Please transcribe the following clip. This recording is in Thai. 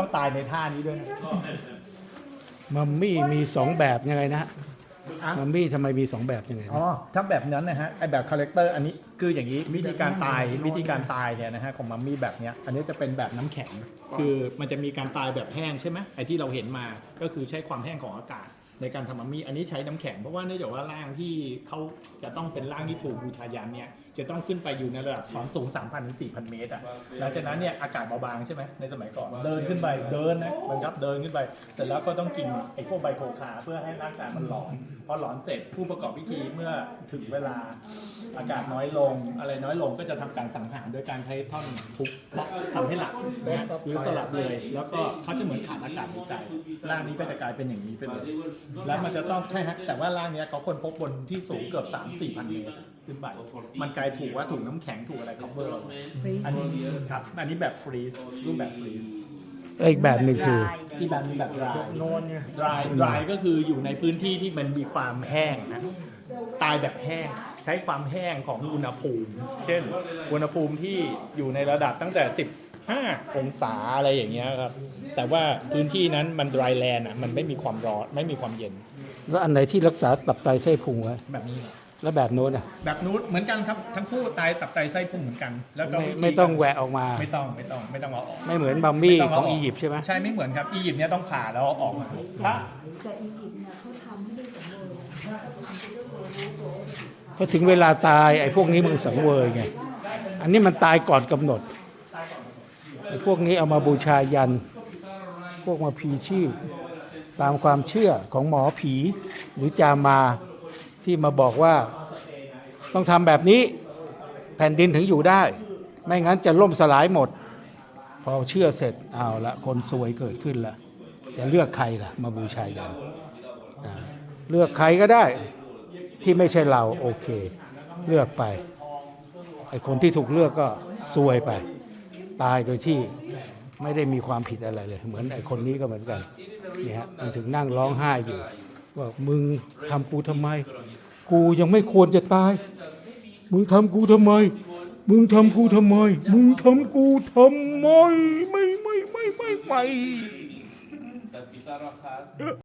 ต้องตายในท่านี้ด้วยนะมัมมี่มีสองแบบยังไงนะฮะอะมัมมี่ทำไมมีสองแบบยังไงอ๋นะอถ้าแบบนั้นนะฮะ ไอแบบคาแรคเตอร์อันนี้คืออย่างนี้วิธีการตายวิธีการตายเนี่ยนะฮะของมัมมี่แบบเนี้ย อันนี้จะเป็นแบบน้ำแข็ง คือมันจะมีการตายแบบแห้งใช่ไหมไอที่เราเห็นมา ก็คือใช้ความแห้งของอากาศ ในการทำมัมมี่อันนี้ใช้น้ำแข็งเพราะว่าเนื่องจากว่าร่างที่เขาจะต้องเป็นร่างที่ถูกบูชายันเนี่ยจะต้องขึ้นไปอยู่ในระดับความสูง 3,000ถึง4,000 เมตรอะหลังจากนั้นเนี่ยอากาศเบาบางใช่ไหมในสมัยก่อนเดินขึ้นไปเดินนะมันครับเดินขึ้นไป เสร็จแล้วก็ต้องกินไอ้พวกไบโคคาเพื่อให้ร่างกายมันหลอนพอหลอนเสร็จผู้ประกอบพิธีเมื่อถึงเวลาอากาศน้อยลง อะไรน้อยลงก็จะทำการสังหารโดยการใช้ท่อนทุบเพราะทำให้หลับนะหรือสลับเลย แล้วก็เขาจะเหมือนขาดอากาศหายใจร่างนี้ก็จะกลายเป็นอย่างนี้ไปเลยแล้วมันจะต้องใช่ฮะแต่ว่าร่างเนี้ยเขาคนพบบนที่สูงเกือบ3 4พันเมตรขึ้นไปมันกลายถูกว่าถูกน้ำแข็งถูกอะไรคอเวอร์อันนี้ครับ อันนี้แบบฟรีซรูปแบบฟรีซแล้วอีกแบบหนึ่งคือ ที่แบบนี้แบบ dry โนนไง dry dry ก็คืออยู่ในพื้นที่ที่มันมีความแห้งนะตายแบบแห้งใช้ความแห้งของอุณหภูมิ เช่น อุณหภูมิที่อยู่ในระดับตั้งแต่ 15องศาอะไรอย่างเงี้ยครับ แต่ว่าพื้นที่นั้นมัน dry land อะมันไม่มีความร้อนไม่มีความเย็น แล้วอันไหนที่รักษาตับไตไส้พุงไว้แบบนี้ครับแล้วแบบโน้นอะแบบนู้นเหมือนกันครับทั้งคู่ตายตับไตไส้พุงเหมือนกัน แล้วก็ไม่วิธีไม่ต้องแหวะออกมา ไม่ต้องไม่ต้องไม่ต้องเอาออกไม่เหมือนมัมมี่ไต้ของเาอียิปต์ใช่ไหมใช่ไม่เหมือนครับอียิปต์เนี่ยต้องผ่าแล้วเอาออกมาถ้า แต่อียิปต์เนี่ยเขาทำไม่ได้สมบูรณ์เขาทำเป็นเรื่องโลโลก็ถึงเวลาตายไอ้พวกนี้มันสังเวยไง อันนี้มันตายก่อนกำหนด ไอ้พวกนี้เอามาบูชายัน พวกมาพีชีพตามความเชื่อของหมอผีหรือจามาที่มาบอกว่าต้องทำแบบนี้แผ่นดินถึงอยู่ได้ ไม่งั้นจะล่มสลายหมด พอเชื่อเสร็จเอาละคนซวยเกิดขึ้นละจะเลือกใครล่ะ มาบูชายันเลือกใครก็ได้ที่ไม่ใช่เราโอเค เลือกไปไอคนที่ถูกเลือกก็ซวยไป ตายโดยที่ไม่ได้มีความผิดอะไรเลย เหมือนไอ้คนนี้ก็เหมือนกันเนี่ยฮะมันถึงนั่งร้องไห้อยู่ ว่ามึงทำกูทำไม กูยังไม่ควรจะตาย มึงทำกูทำไม มึงทำกูทำไม มึงทำกูทำไม ไม่ไม่ไม่ไม่ไม่